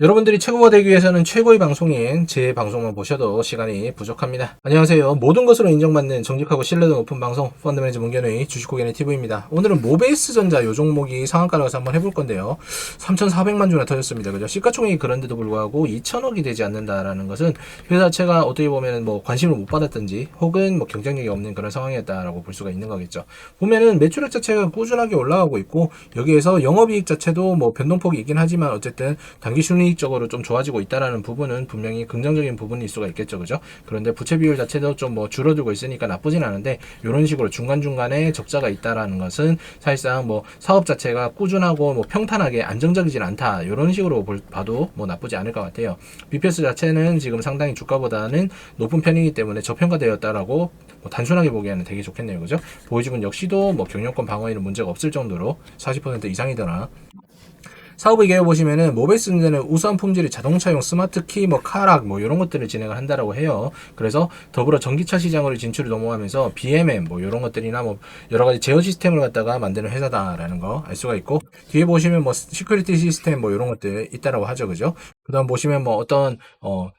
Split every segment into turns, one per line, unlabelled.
여러분들이 최고가 되기 위해서는 최고의 방송인 제 방송만 보셔도 시간이 부족합니다. 안녕하세요. 모든 것으로 인정받는 정직하고 신뢰도 높은 방송 펀드매니저 문견의 주식고객의 TV입니다. 오늘은 모베이스 전자 요 종목이 상한가 나가서 한번 해볼 건데요. 3,400만 주나 터졌습니다. 그죠? 시가총액이 그런데도 불구하고 2천억이 되지 않는다라는 것은 회사 자체가 어떻게 보면 뭐 관심을 못 받았든지 혹은 뭐 경쟁력이 없는 그런 상황이었다라고 볼 수가 있는 거겠죠. 보면은 매출액 자체가 꾸준하게 올라가고 있고 여기에서 영업이익 자체도 뭐 변동폭이 있긴 하지만 어쨌든 단기 순 이익적으로 좀 좋아지고 있다라는 부분은 분명히 긍정적인 부분일 수가 있겠죠, 그죠? 그런데 부채 비율 자체도 좀 뭐 줄어들고 있으니까 나쁘진 않은데 이런 식으로 중간 중간에 적자가 있다라는 것은 사실상 뭐 사업 자체가 꾸준하고 뭐 평탄하게 안정적이진 않다 이런 식으로 볼, 봐도 뭐 나쁘지 않을 것 같아요. BPS 자체는 지금 상당히 주가보다는 높은 편이기 때문에 저평가되었다라고 뭐 단순하게 보기에는 되게 좋겠네요, 그죠? 보여주분 역시도 뭐 경영권 방어에는 문제가 없을 정도로 40% 이상이더나 사업의 계획 보시면은 모베이스 문제는 우수한 품질의 자동차용 스마트키, 뭐 카락, 뭐 이런 것들을 진행을 한다라고 해요. 그래서 더불어 전기차 시장으로 진출을 넘어가면서 BMM 뭐 이런 것들이나 뭐 여러 가지 제어 시스템을 갖다가 만드는 회사다라는 거 알 수가 있고 뒤에 보시면 뭐 시큐리티 시스템 뭐 이런 것들 있다라고 하죠, 그죠? 그다음 보시면 뭐 어떤 어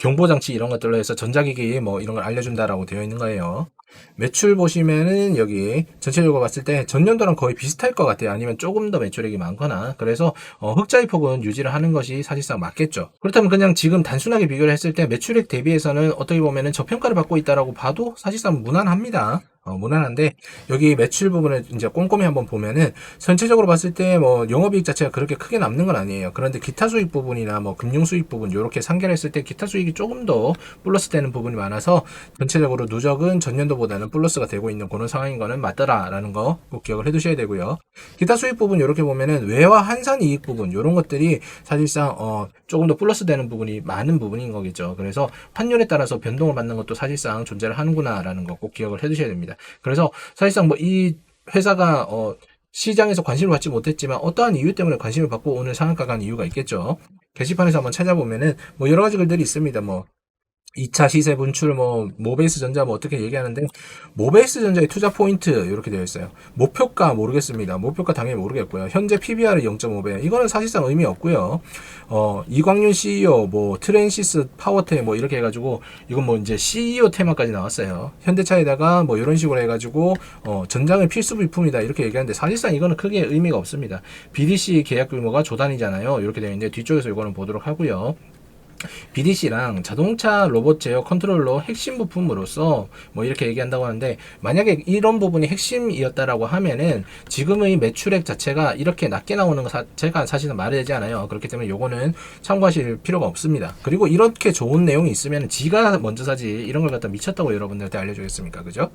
경보 장치 이런 것들로 해서 전자기기 뭐 이런 걸 알려준다라고 되어 있는 거예요. 매출 보시면은 여기 전체적으로 봤을 때 전년도랑 거의 비슷할 것 같아요. 아니면 조금 더 매출액이 많거나 그래서 어, 흑자의 폭은 유지를 하는 것이 사실상 맞겠죠. 그렇다면 그냥 지금 단순하게 비교를 했을 때 매출액 대비해서는 어떻게 보면은 저평가를 받고 있다라고 봐도 사실상 무난합니다. 어, 무난한데 여기 매출 부분을 이제 꼼꼼히 한번 보면은 전체적으로 봤을 때 뭐 영업이익 자체가 그렇게 크게 남는 건 아니에요. 그런데 기타 수익 부분이나 뭐 금융 수익 부분 이렇게 상계했을 때 기타 수익이 조금 더 플러스 되는 부분이 많아서 전체적으로 누적은 전년도보다는 플러스가 되고 있는 그런 상황인 거는 맞더라라는 거 꼭 기억을 해두셔야 되고요. 기타 수익 부분 이렇게 보면은 외화 환산 이익 부분 이런 것들이 사실상 어 조금 더 플러스 되는 부분이 많은 부분인 거겠죠. 그래서 환율에 따라서 변동을 받는 것도 사실상 존재를 하는구나라는 거 꼭 기억을 해두셔야 됩니다. 그래서 사실상 뭐 이 회사가 어 시장에서 관심을 받지 못했지만 어떠한 이유 때문에 관심을 받고 오늘 상한가 간 이유가 있겠죠. 게시판에서 한번 찾아보면은 뭐 여러 가지 글들이 있습니다. 뭐 2차 시세 분출 뭐 모베이스 전자 뭐 어떻게 얘기하는데 모베이스 전자의 투자 포인트 이렇게 되어 있어요. 목표가 모르겠습니다. 목표가 당연히 모르겠고요. 현재 PBR이 0.5배. 이거는 사실상 의미 없고요. 어 이광윤 CEO 뭐 트랜시스 파워텍 뭐 이렇게 해 가지고 이건 뭐 이제 CEO 테마까지 나왔어요. 현대차에다가 뭐 이런 식으로 해 가지고 어 전장의 필수 부품이다 이렇게 얘기하는데 사실상 이거는 크게 의미가 없습니다. BDC 계약 규모가 조단위잖아요. 이렇게 되어 있는데 뒤쪽에서 이거는 보도록 하고요. BDC랑 자동차 로봇 제어 컨트롤러 핵심 부품으로서 뭐 이렇게 얘기한다고 하는데 만약에 이런 부분이 핵심이었다라고 하면은 지금의 매출액 자체가 이렇게 낮게 나오는 것 자체가 사실은 말이 되지 않아요. 그렇기 때문에 요거는 참고하실 필요가 없습니다. 그리고 이렇게 좋은 내용이 있으면 지가 먼저 사지 이런 걸 갖다 미쳤다고 여러분들한테 알려주겠습니까? 그죠?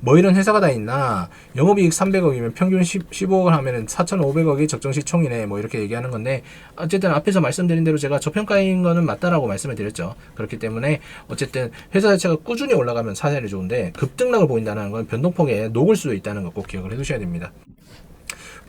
뭐 이런 회사가 다 있나 영업이익 300억이면 평균 10, 15억을 하면은 4,500억이 적정시 총이네 뭐 이렇게 얘기하는 건데 어쨌든 앞에서 말씀드린 대로 제가 저평가인 거는 맞 다라고 말씀을 드렸죠. 그렇기 때문에 어쨌든 회사 자체가 꾸준히 올라가면 사실이 좋은데 급등락을 보인다는 건 변동폭에 녹을 수도 있다는 거 꼭 기억을 해두셔야 됩니다.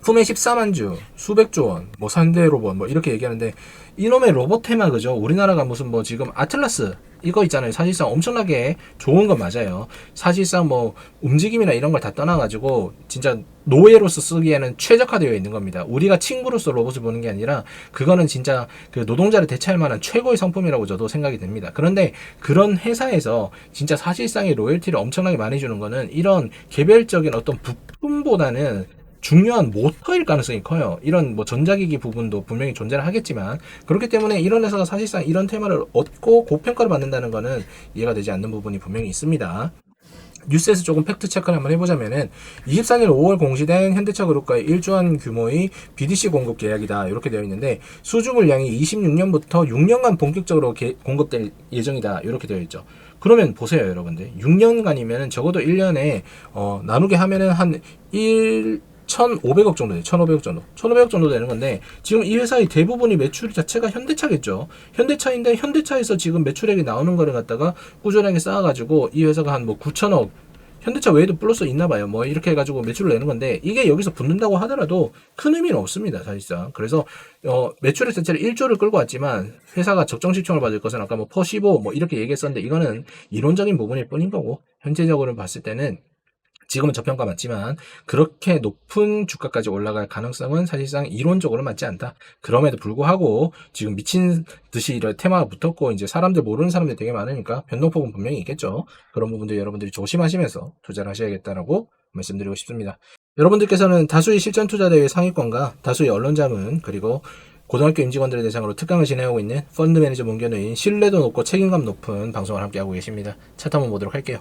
품에 14만 주, 수백조 원, 뭐 산대 로봇, 뭐 이렇게 얘기하는데 이놈의 로봇 테마 그죠? 우리나라가 무슨 뭐 지금 아틀라스 이거 있잖아요. 사실상 엄청나게 좋은 건 맞아요. 사실상 뭐 움직임이나 이런 걸 다 떠나가지고 진짜 노예로서 쓰기에는 최적화되어 있는 겁니다. 우리가 친구로서 로봇을 보는 게 아니라 그거는 진짜 그 노동자를 대체할 만한 최고의 상품이라고 저도 생각이 됩니다. 그런데 그런 회사에서 진짜 사실상의 로열티를 엄청나게 많이 주는 거는 이런 개별적인 어떤 부품보다는 중요한 모터일 가능성이 커요. 이런 뭐 전자기기 부분도 분명히 존재를 하겠지만 그렇기 때문에 이런 회사가 사실상 이런 테마를 얻고 고평가를 받는다는 거는 이해가 되지 않는 부분이 분명히 있습니다. 뉴스에서 조금 팩트 체크를 한번 해보자면은 24년 5월 공시된 현대차 그룹과의 1조 원 규모의 BDC 공급 계약이다 이렇게 되어 있는데 수주 물량이 26년부터 6년간 본격적으로 개- 공급될 예정이다 이렇게 되어 있죠. 그러면 보세요 여러분들 6년간이면 적어도 1년에 어, 나누게 하면은 한 1, 1,500억 정도 돼요. 1,500억 정도. 1,500억 정도 되는 건데 지금 이 회사의 대부분이 매출 자체가 현대차겠죠. 현대차인데 현대차에서 지금 매출액이 나오는 거를 갖다가 꾸준하게 쌓아가지고 이 회사가 한 뭐 9천억 현대차 외에도 플러스 있나 봐요. 뭐 이렇게 해가지고 매출을 내는 건데 이게 여기서 붙는다고 하더라도 큰 의미는 없습니다. 사실상. 그래서 어, 매출액 자체를 1조를 끌고 왔지만 회사가 적정 시총을 받을 것은 아까 뭐 퍼15 뭐 이렇게 얘기했었는데 이거는 이론적인 부분일 뿐인 거고 현재적으로 봤을 때는 지금은 저평가 맞지만 그렇게 높은 주가까지 올라갈 가능성은 사실상 이론적으로 맞지 않다. 그럼에도 불구하고 지금 미친 듯이 이런 테마가 붙었고 이제 사람들 모르는 사람들이 되게 많으니까 변동폭은 분명히 있겠죠. 그런 부분들 여러분들이 조심하시면서 투자를 하셔야겠다라고 말씀드리고 싶습니다. 여러분들께서는 다수의 실전 투자 대회 상위권과 다수의 언론 자문 그리고 고등학교 임직원들을 대상으로 특강을 진행하고 있는 펀드 매니저 문견우인 신뢰도 높고 책임감 높은 방송을 함께하고 계십니다. 차트 한번 보도록 할게요.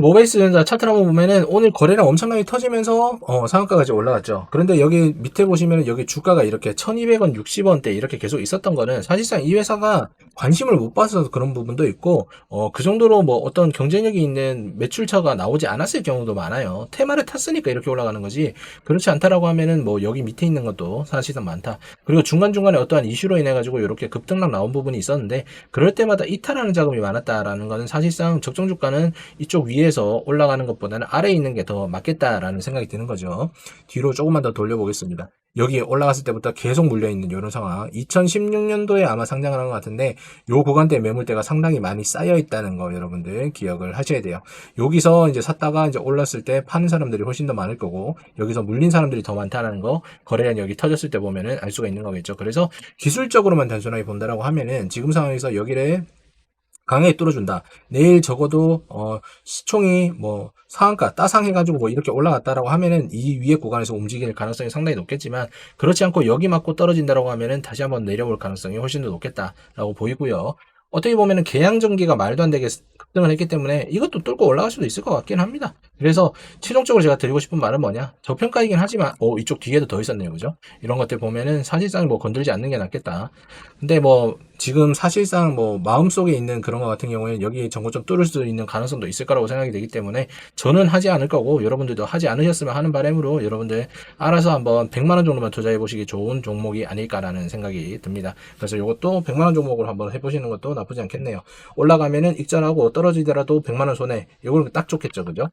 모바이스 전자 차트를 한번 보면은 오늘 거래량 엄청나게 터지면서 어, 상한가까지 올라갔죠. 그런데 여기 밑에 보시면은 여기 주가가 이렇게 1200원, 60원대 이렇게 계속 있었던 거는 사실상 이 회사가 관심을 못 받아서 그런 부분도 있고 어, 그 정도로 뭐 어떤 경쟁력이 있는 매출처가 나오지 않았을 경우도 많아요. 테마를 탔으니까 이렇게 올라가는 거지 그렇지 않다라고 하면은 뭐 여기 밑에 있는 것도 사실상 많다. 그리고 중간중간에 어떠한 이슈로 인해 가지고 이렇게 급등락 나온 부분이 있었는데 그럴 때마다 이탈하는 자금이 많았다라는 거는 사실상 적정 주가는 이쪽 위에 서 올라가는 것보다는 아래에 있는 게 더 맞겠다라는 생각이 드는 거죠. 뒤로 조금만 더 돌려보겠습니다. 여기 올라갔을 때부터 계속 물려있는 이런 상황. 2016년도에 아마 상장을 한 것 같은데 요 구간대 매물대가 상당히 많이 쌓여 있다는 거 여러분들 기억을 하셔야 돼요. 여기서 이제 샀다가 이제 올랐을 때 파는 사람들이 훨씬 더 많을 거고 여기서 물린 사람들이 더 많다는 거 거래량이 여기 터졌을 때 보면은 알 수가 있는 거겠죠. 그래서 기술적으로만 단순하게 본다라고 하면은 지금 상황에서 여기를 강하게 뚫어준다. 내일 적어도 어, 시총이 뭐 상한가 따상해가지고 뭐 이렇게 올라갔다라고 하면은 이 위에 구간에서 움직일 가능성이 상당히 높겠지만 그렇지 않고 여기 맞고 떨어진다라고 하면은 다시 한번 내려올 가능성이 훨씬 더 높겠다라고 보이고요. 어떻게 보면은 계양 전기가 말도 안 되게 급등을 했기 때문에 이것도 뚫고 올라갈 수도 있을 것 같긴 합니다. 그래서 최종적으로 제가 드리고 싶은 말은 뭐냐? 저평가이긴 하지만 어 이쪽 뒤에도 더 있었네요, 그죠? 이런 것들 보면은 사실상 뭐 건들지 않는 게 낫겠다. 근데 뭐 지금 사실상 뭐 마음속에 있는 그런 것 같은 경우에는 여기 전고 좀 뚫을 수 있는 가능성도 있을 거라고 생각이 되기 때문에 저는 하지 않을 거고 여러분들도 하지 않으셨으면 하는 바람으로 여러분들 알아서 한번 100만 원 정도만 투자해 보시기 좋은 종목이 아닐까라는 생각이 듭니다. 그래서 이것도 100만 원 종목으로 한번 해보시는 것도 나쁘지 않겠네요. 올라가면은 익절하고 떨어지더라도 100만 원 손해. 이거는 딱 좋겠죠, 그죠?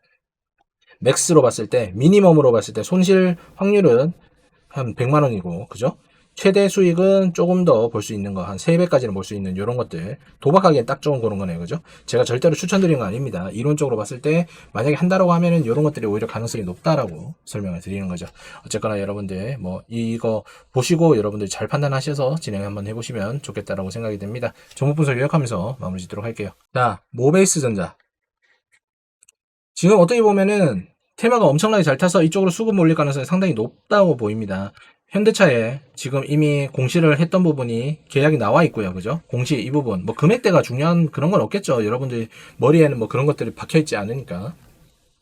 맥스로 봤을 때 미니멈으로 봤을 때 손실 확률은 한 100만 원이고, 그죠? 최대 수익은 조금 더 볼 수 있는 거, 한 3배까지는 볼 수 있는 이런 것들. 도박하기엔 딱 좋은 그런 거네요. 그죠? 제가 절대로 추천드리는 거 아닙니다. 이론적으로 봤을 때, 만약에 한다라고 하면은 이런 것들이 오히려 가능성이 높다라고 설명을 드리는 거죠. 어쨌거나 여러분들, 뭐, 이거 보시고 여러분들 잘 판단하셔서 진행 한번 해보시면 좋겠다라고 생각이 됩니다. 종목 분석 요약하면서 마무리 짓도록 할게요. 자, 모베이스 전자. 지금 어떻게 보면은, 테마가 엄청나게 잘 타서 이쪽으로 수급 몰릴 가능성이 상당히 높다고 보입니다. 현대차에 지금 이미 공시를 했던 부분이 계약이 나와 있고요. 그죠? 공시 이 부분. 뭐 금액대가 중요한 그런 건 없겠죠. 여러분들 머리에는 뭐 그런 것들이 박혀 있지 않으니까.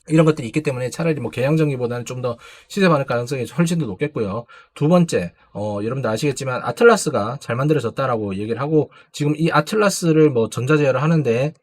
이런 것들이 있기 때문에 차라리 뭐 계양정기보다는 좀 더 시세 반응 가능성이 훨씬 더 높겠고요. 두 번째, 어, 여러분들 아시겠지만 아틀라스가 잘 만들어졌다라고 얘기를 하고 지금 이 아틀라스를 뭐 전자제어를 하는데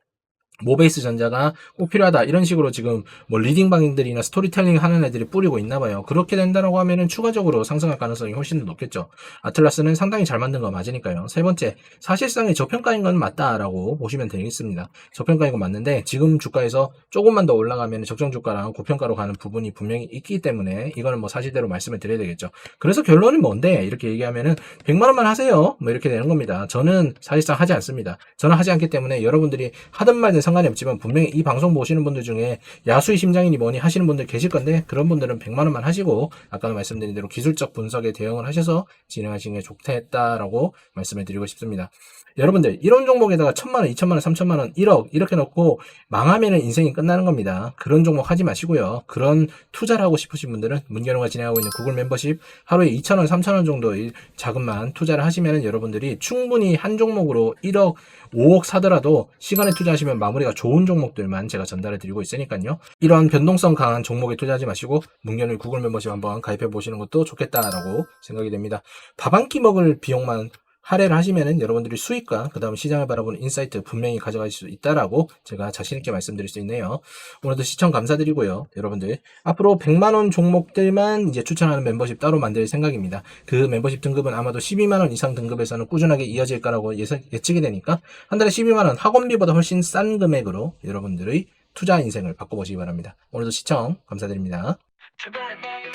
모베이스 전자가 꼭 필요하다 이런 식으로 지금 뭐 리딩 방인들이나 스토리텔링 하는 애들이 뿌리고 있나 봐요. 그렇게 된다라고 하면은 추가적으로 상승할 가능성이 훨씬 더 높겠죠. 아틀라스는 상당히 잘 만든 거 맞으니까요. 세 번째, 사실상의 저평가인 건 맞다라고 보시면 되겠습니다. 저평가인 건 맞는데 지금 주가에서 조금만 더 올라가면 적정 주가랑 고평가로 가는 부분이 분명히 있기 때문에 이거는 뭐 사실대로 말씀을 드려야 되겠죠. 그래서 결론은 뭔데 이렇게 얘기하면은 100만 원만 하세요. 뭐 이렇게 되는 겁니다. 저는 사실상 하지 않습니다. 저는 하지 않기 때문에 여러분들이 하든 말든 상관이 없지만 분명히 이 방송 보시는 분들 중에 야수의 심장이니 뭐니 하시는 분들 계실 건데 그런 분들은 100만 원만 하시고 아까 말씀드린 대로 기술적 분석에 대응을 하셔서 진행하시는 게 좋겠다라고 말씀을 드리고 싶습니다. 여러분들 이런 종목에다가 천만 원, 이천만 원, 삼천만 원, 1억 이렇게 넣고 망하면은 인생이 끝나는 겁니다. 그런 종목 하지 마시고요. 그런 투자를 하고 싶으신 분들은 문경호가 진행하고 있는 구글 멤버십 하루에 2천 원, 3천 원 정도 자금만 투자를 하시면은 여러분들이 충분히 한 종목으로 1억, 5억 사더라도 시간에 투자하시면 마무리 가 좋은 종목들만 제가 전달해 드리고 있으니까요. 이런 변동성 강한 종목에 투자하지 마시고 문경의 구글 멤버십 한번 가입해 보시는 것도 좋겠다라고 생각이 됩니다. 밥 한 끼 먹을 비용만 할애를 하시면은 여러분들이 수익과 그 다음 시장을 바라보는 인사이트 분명히 가져갈 수 있다라고 제가 자신있게 말씀드릴 수 있네요. 오늘도 시청 감사드리고요. 여러분들 앞으로 100만원 종목들만 이제 추천하는 멤버십 따로 만들 생각입니다. 그 멤버십 등급은 아마도 12만원 이상 등급에서는 꾸준하게 이어질 거라고 예상, 예측이 되니까 한 달에 12만원 학원비보다 훨씬 싼 금액으로 여러분들의 투자 인생을 바꿔보시기 바랍니다. 오늘도 시청 감사드립니다.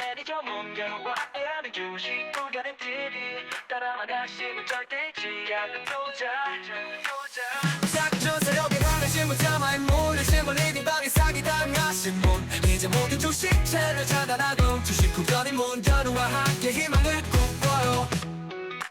매니저 문경과 많은 주식 구간들이 따라만 하시면 절대 지양은 도자. 도자
작전 세력에 강하신 분 자마에 몰리신 분 리딩 방에 사기당하신 분. 이제 모든 주식 채널 차단하고 주식 구간의 문 여러와 함께 힘을